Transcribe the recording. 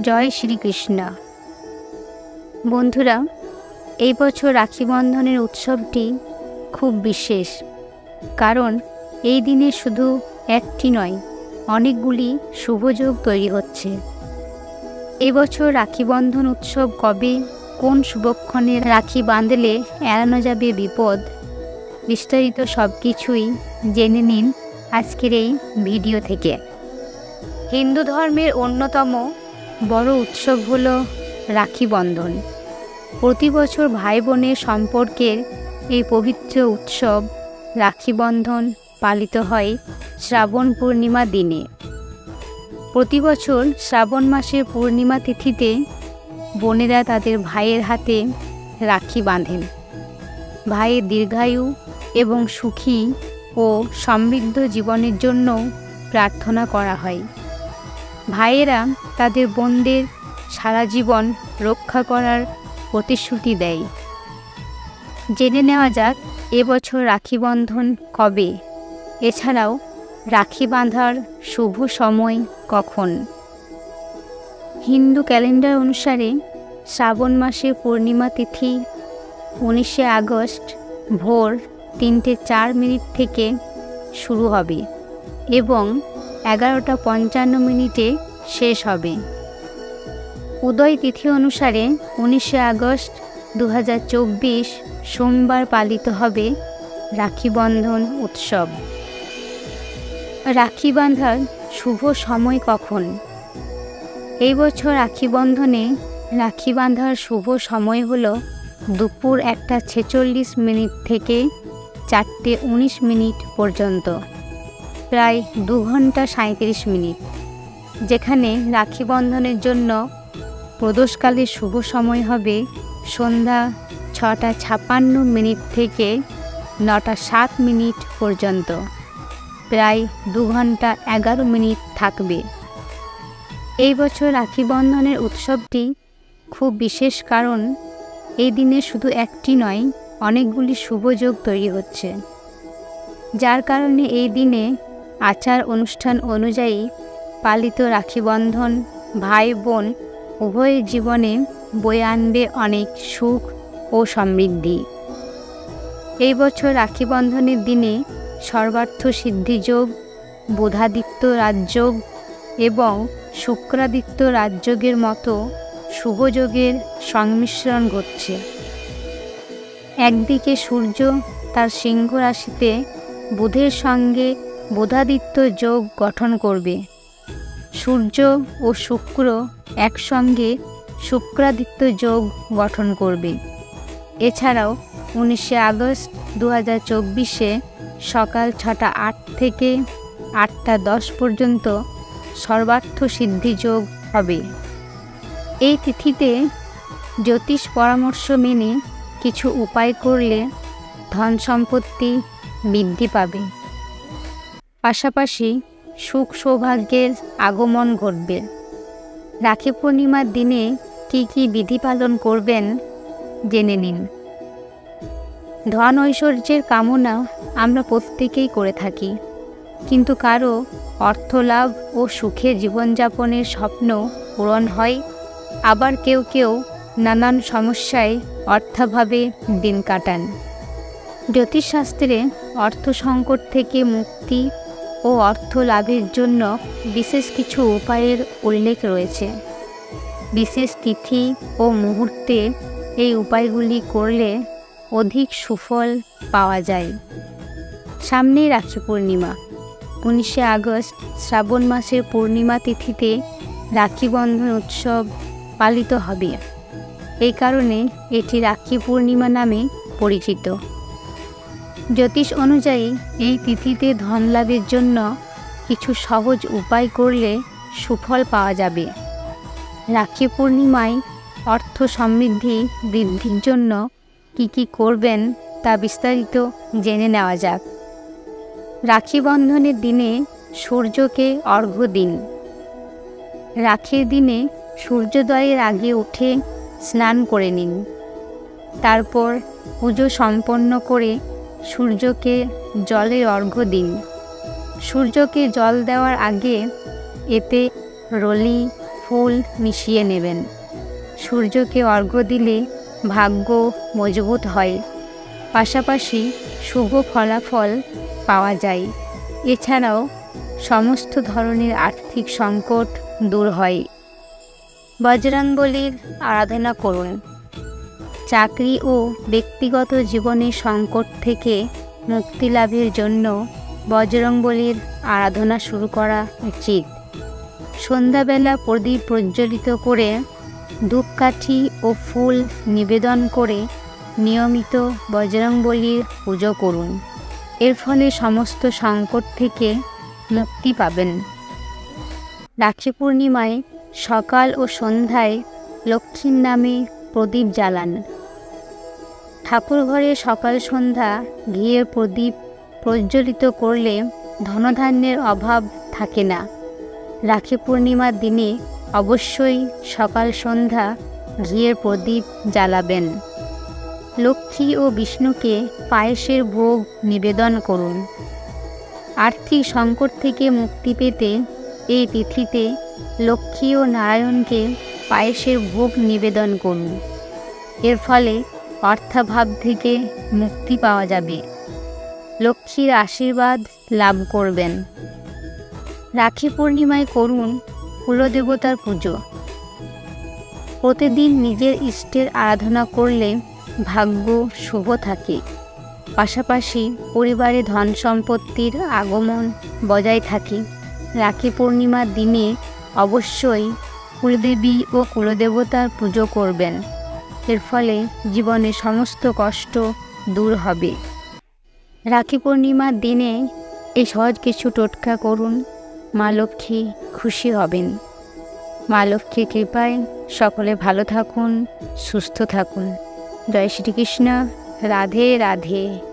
জয় শ্রীকৃষ্ণ। বন্ধুরা, এই বছর রাখি বন্ধনের উৎসবটি খুব বিশেষ, কারণ এই দিনে শুধু একটি নয়, অনেকগুলি শুভযোগ তৈরি হচ্ছে। এবছর রাখি বন্ধন উৎসব কবে, কোন শুভক্ষণে রাখি বাঁধলে এড়ানো যাবে বিপদ, বিস্তারিত সব কিছুই জেনে নিন আজকের এই ভিডিও থেকে। হিন্দু ধর্মের অন্যতম বড় উৎসব হল রাখি বন্ধন। প্রতি বছর ভাই বোনের সম্পর্কের এই পবিত্র উৎসব রাখি বন্ধন পালিত হয় শ্রাবণ পূর্ণিমা দিনে। প্রতি বছর শ্রাবণ মাসের পূর্ণিমা তিথিতে বোনেরা তাদের ভাইয়ের হাতে রাখি বাঁধেন। ভাইয়ের দীর্ঘায়ু এবং সুখী ও সমৃদ্ধ জীবনের জন্য প্রার্থনা করা হয়। ভাইয়েরা তাদের বোনদের সারা জীবন রক্ষা করার প্রতিশ্রুতি দেয়। জেনে নেওয়া যাক এবছর রাখি বন্ধন কবে? এছাড়াও, রাখি বাঁধার শুভ সময় কখন? হিন্দু ক্যালেন্ডার অনুসারে শ্রাবণ মাসে পূর্ণিমা তিথি উনিশে আগস্ট ভোর তিনটে চার মিনিট থেকে শুরু হবে এবং এগারোটা পঞ্চান্ন মিনিটে শেষ হবে। উদয় তিথি অনুসারে উনিশে আগস্ট দু হাজার চব্বিশ সোমবার পালিত হবে রাখি বন্ধন উৎসব। রাখি বাঁধার শুভ সময় কখন? এই বছর রাখি বন্ধনে রাখি বাঁধার শুভ সময় হলো দুপুর একটা ছেচল্লিশ মিনিট থেকে চারটে উনিশ মিনিট পর্যন্ত। প্রায় দু ঘণ্টা সাঁত্রিশ মিনিট, যেখানে রাখি বন্ধনের জন্য প্রদোষকালের শুভ সময় হবে সন্ধ্যা ছটা ছাপান্ন মিনিট থেকে নটা সাত মিনিট পর্যন্ত। প্রায় দু ঘণ্টা এগারো মিনিট থাকবে। এই বছর রাখি বন্ধনের উৎসবটি খুব বিশেষ কারণ এই দিনে শুধু একটি নয়, অনেকগুলি শুভযোগ তৈরি হচ্ছে। যার কারণে এই দিনে আচার অনুষ্ঠান অনুযায়ী পালিত রাখিবন্ধন ভাই বোন উভয়ের জীবনে বয়ে আনবে অনেক সুখ ও সমৃদ্ধি। এই বছর রাখিবন্ধনের দিনে সর্বার্থ সিদ্ধিযোগ বোধাদিত্য রাজযোগ এবং শুক্রাদিত্য রাজযোগের মতো শুভযোগের সংমিশ্রণ ঘটছে। একদিকে সূর্য তার সিংহ রাশিতে বুধের সঙ্গে বোধাদিত্য যোগ গঠন করবে। সূর্য ও শুক্র একসঙ্গে শুক্রাদিত্য যোগ গঠন করবে। এছাড়াও উনিশে আগস্ট দু হাজার চব্বিশে সকাল ছটা আট থেকে আটটা দশ পর্যন্ত সর্বার্থ সিদ্ধি যোগ হবে। এই তিথিতে জ্যোতিষ পরামর্শ মেনে কিছু উপায় করলে ধন সম্পত্তি বৃদ্ধি পাবে। পাশাপাশি সুখ সৌভাগ্যের আগমন ঘটবে। রাখি পূর্ণিমার দিনে কি কি বিধি পালন করবেন জেনে নিন। ধন ঐশ্বর্যের কামনা আমরা প্রত্যেকেই করে থাকি, কিন্তু কারও অর্থলাভ ও সুখে জীবনযাপনের স্বপ্ন পূরণ হয়, আবার কেউ কেউ নানান সমস্যায় অর্থাভাবে দিন কাটান। জ্যোতিষশাস্ত্রে অর্থ সংকট থেকে মুক্তি ও অর্থ লাভের জন্য বিশেষ কিছু উপায়ের উল্লেখ রয়েছে। বিশেষ তিথি ও মুহূর্তে এই উপায়গুলি করলে অধিক সুফল পাওয়া যায়। সামনেই রাখি পূর্ণিমা। উনিশে আগস্ট শ্রাবণ মাসের পূর্ণিমা তিথিতে রাখি বন্ধন উৎসব পালিত হবে। এই কারণে এটি রাখি পূর্ণিমা নামে পরিচিত। জ্যোতিষ অনুযায়ী, এই তিথিতে ধন লাভের জন্য কিছু সহজ উপায় করলে সুফল পাওয়া যাবে। রাখি পূর্ণিমায় অর্থ সমৃদ্ধি বৃদ্ধির জন্য কি কি করবেন তা বিস্তারিত জেনে নেওয়া যাক। রাখি বন্ধনের দিনে সূর্যকে অর্ঘ্য দিন। রাখির দিনে সূর্যোদয়ের আগে উঠে স্নান করে নিন। তারপর পুজো সম্পন্ন করে সূর্যকে জলে অর্ঘ্য দিন। সূর্যকে জল দেওয়ার আগে এতে রলি, ফুল মিশিয়ে নেবেন। সূর্যকে অর্ঘ্য দিলে ভাগ্য মজবুত হয়। পাশাপাশি শুভ ফলাফল পাওয়া যায়। এছাড়াও সমস্ত ধরনের আর্থিক সংকট দূর হয়। বজরংবলীর আরাধনা করুন। চাকরি ও ব্যক্তিগত জীবনের সংকট থেকে মুক্তি লাভের জন্য বজরংবলীর আরাধনা শুরু করা উচিত। সন্ধ্যাবেলা প্রদীপ প্রজ্বলিত করে ধূপকাঠি ও ফুল নিবেদন করে নিয়মিত বজরংবলীর পুজো করুন। এর ফলে সমস্ত সংকট থেকে মুক্তি পাবেন। রাখি পূর্ণিমায় সকাল ও সন্ধ্যায় লক্ষ্মীর নামে প্রদীপ জ্বালান। ঠাকুর ঘরে সকাল সন্ধ্যা ঘিয়ের প্রদীপ প্রজ্বলিত করলে ধনধান্যের অভাব থাকে না। রাখি পূর্ণিমার দিনে অবশ্যই সকাল সন্ধ্যা ঘিয়ের প্রদীপ জ্বালাবেন। লক্ষ্মী ও বিষ্ণুকে পায়েসের ভোগ নিবেদন করুন। আর্থিক সংকট থেকে মুক্তি পেতে এই তিথিতে লক্ষ্মী ও নারায়ণকে পায়েসের ভোগ নিবেদন করুন। এর ফলে অর্থাভাব থেকে মুক্তি পাওয়া যাবে। লক্ষ্মীর আশীর্বাদ লাভ করবেন। রাখি পূর্ণিমায় করুন কুলদেবতার পুজো। প্রতিদিন নিজের ইষ্টের আরাধনা করলে ভাগ্য শুভ থাকে। পাশাপাশি পরিবারে ধন সম্পত্তির আগমন বজায় থাকে। রাখি পূর্ণিমার দিনে অবশ্যই কুলদেবী ও কুলদেবতার পুজো করবেন। এর ফলে জীবনে সমস্ত কষ্ট দূর হবে। রাখি পূর্ণিমার দিনে এই সহজ কিছু টোটকা করুন, মা লক্ষ্মী খুশি হবেন। মা লক্ষ্মীর কৃপায় সকলে ভালো থাকুন, সুস্থ থাকুন। জয় শ্রীকৃষ্ণ, রাধে রাধে।